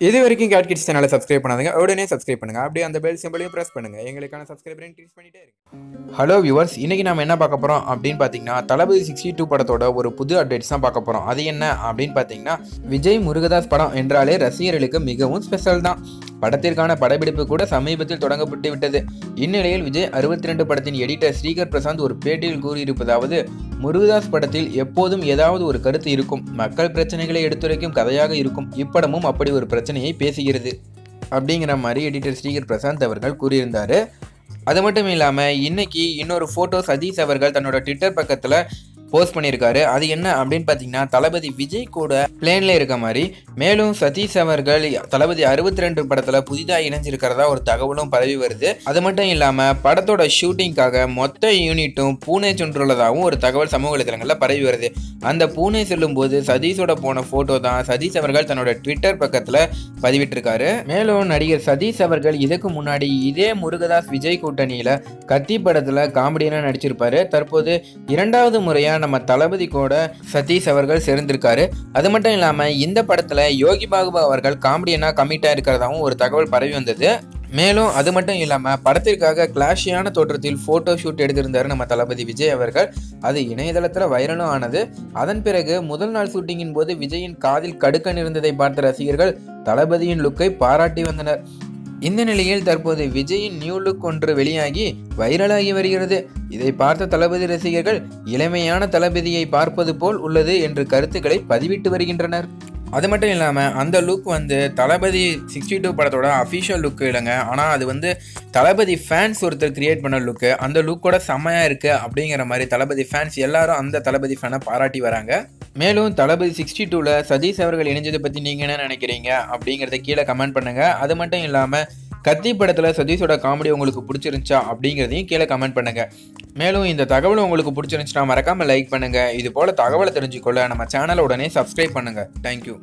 இது வரைக்கும் Kate kids சேனலை சப்ஸ்கிரைப் பண்ணாதுங்க. உடனே சப்ஸ்கிரைப் பண்ணுங்க. அப்படியே அந்த பெல் சிம்பிளையும் ப்ரெஸ் பண்ணுங்கள் எங்களுக்கான சப்ஸ்கிரைபர் இன்க்ரீஸ் பண்ணிட்டே இருக்கு ஹலோ வியூவர்ஸ் இன்றைக்கி நம்ம என்ன பார்க்க போகிறோம் அப்படின்னு பார்த்தீங்கன்னா தளபதி சிக்ஸ்டி டூ படத்தோட ஒரு புது அப்டேட்ஸ் தான் பார்க்க போகிறோம் அது என்ன அப்படின்னு பார்த்தீங்கன்னா விஜய் முருகதாஸ் படம் என்றாலே ரசிகர்களுக்கு மிகவும் ஸ்பெஷல் தான். படத்திற்கான படப்பிடிப்பு கூட சமீபத்தில் தொடங்கப்பட்டு விட்டது. இந்நிலையில் விஜய் அறுபத்தி ரெண்டு படத்தின் எடிட்டர் ஸ்ரீகர் பிரசாந்த் ஒரு பேட்டியில் கூறியிருப்பதாவது முருகதாஸ் படத்தில் எப்போதும் ஏதாவது ஒரு கருத்து இருக்கும். மக்கள் பிரச்சனைகளை எடுத்துரைக்கும் கதையாக இருக்கும். இப்படமும் அப்படி ஒரு பிரச்சனையை பேசுகிறது. அப்படிங்கிற மாதிரி எடிட்டர் ஸ்ரீகர் பிரசாந்த் அவர்கள் கூறியிருந்தார். அது மட்டும் இல்லாமல் இன்னைக்கு இன்னொரு ஃபோட்டோ சதீஷ் அவர்கள் தன்னோட ட்விட்டர் பக்கத்தில் போஸ்ட் பண்ணியிருக்காரு. அது என்ன அப்படின்னு பார்த்தீங்கன்னா தளபதி விஜய் கூட பிளேனில் இருக்க மாதிரி மேலும் சதீஷ் அவர்கள் தளபதி அறுபத்தி ரெண்டு படத்தில் புதிதாக இணைஞ்சிருக்கிறதா ஒரு தகவலும் பரவி வருது. அது மட்டும் இல்லாமல் படத்தோட ஷூட்டிங்காக மொத்த யூனிட்டும் பூனே சென்றுள்ளதாகவும் ஒரு தகவல் சமூக வலைதளங்களில் பரவி வருது. அந்த பூனே செல்லும் போது சதீஷோட போன ஃபோட்டோ தான் சதீஷ் அவர்கள் தன்னோட ட்விட்டர் பக்கத்தில் பதிவிட்டிருக்காரு. மேலும் நடிகர் சதீஷ் அவர்கள் இதுக்கு முன்னாடி இதே முருகதாஸ் விஜய் கூட்டணியில் கத்தி படத்தில் காமெடியனாக நடிச்சிருப்பாரு. தற்போது இரண்டாவது முறையாக நம்ம தளபதி கூட சதீஷ் அவர்கள் சேர்ந்திருக்காரு. அது மட்டும் இல்லாமல் இந்த படத்தில் யோகி பாபு அவர்கள் காமெடியனாக கமிட்டாக இருக்கிறதாவும் ஒரு தகவல் பரவி வந்தது. மேலும் அது மட்டும் இல்லாமல் படத்திற்காக கிளாஷியான தோற்றத்தில் ஃபோட்டோ ஷூட் எடுத்திருந்தார் நம்ம தளபதி விஜய் அவர்கள். அது இணையதளத்தில் வைரலும் ஆனது. அதன் பிறகு முதல் நாள் ஷூட்டிங்கின் போது விஜயின் காதில் கடுக்கன் இருந்ததை பார்த்த ரசிகர்கள் தளபதியின் லுக்கை பாராட்டி வந்தனர். இந்த நிலையில் தற்போது விஜயின் நியூ லுக் ஒன்று வெளியாகி வைரலாகி வருகிறது. இதை பார்த்த தளபதி ரசிகர்கள் இளமையான தளபதியை பார்ப்பது போல் உள்ளது என்று கருத்துக்களை பதிவிட்டு வருகின்றனர். அது மட்டும் இல்லாமல் அந்த லுக் வந்து தளபதி சிக்ஸ்டி டூ படத்தோட அஃபிஷியல் லுக்கு இல்லைங்க. ஆனால் அது வந்து தளபதி ஃபேன்ஸ் ஒருத்தர் கிரியேட் பண்ண லுக்கு அந்த லுக்கோட செம்மையாக இருக்குது அப்படிங்கிற மாதிரி தளபதி ஃபேன்ஸ் எல்லாரும் அந்த தளபதி ஃபேனை பாராட்டி வராங்க. மேலும் தளபதி சிக்ஸ்டி டூவில் சதீஷ் அவர்கள் இணைஞ்சதை பற்றி நீங்கள் என்ன நினைக்கிறீங்க அப்படிங்கிறத கீழே கமெண்ட் பண்ணுங்கள் அது மட்டும் இல்லாமல் கத்தி படத்தில் சதீஷோட காமெடி உங்களுக்கு பிடிச்சிருந்துச்சா அப்படிங்கிறதையும் கீழே கமெண்ட் பண்ணுங்கள் மேலும் இந்த தகவல் உங்களுக்கு பிடிச்சிருந்துச்சுன்னா மறக்காமல் லைக் பண்ணுங்கள் இது போல் தகவலை தெரிஞ்சுக்கொள்ள நம்ம சேனலை உடனே சப்ஸ்கிரைப் பண்ணுங்கள் தேங்க்யூ